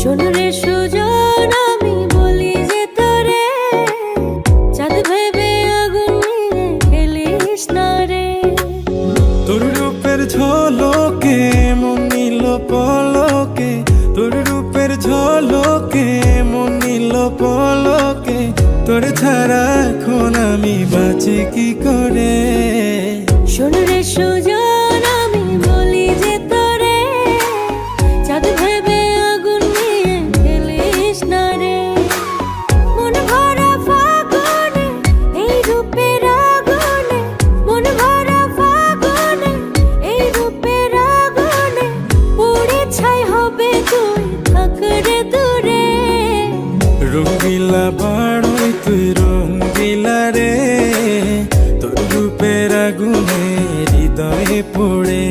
শোন রে সুজন আমি বলি যে তোরে, চাঁদ ভেবে আগুন নিয়ে খেলিস না রে। তোর রূপের ঝলকে, মন নিল পলকে। তোর রূপের তোর ছাড়া এখন আমি বাঁচি কি করে? রঙিলা পাড়ই তুই রঙিলা রে। তোর রূপের আগুনে হৃদয়ে পড়ে।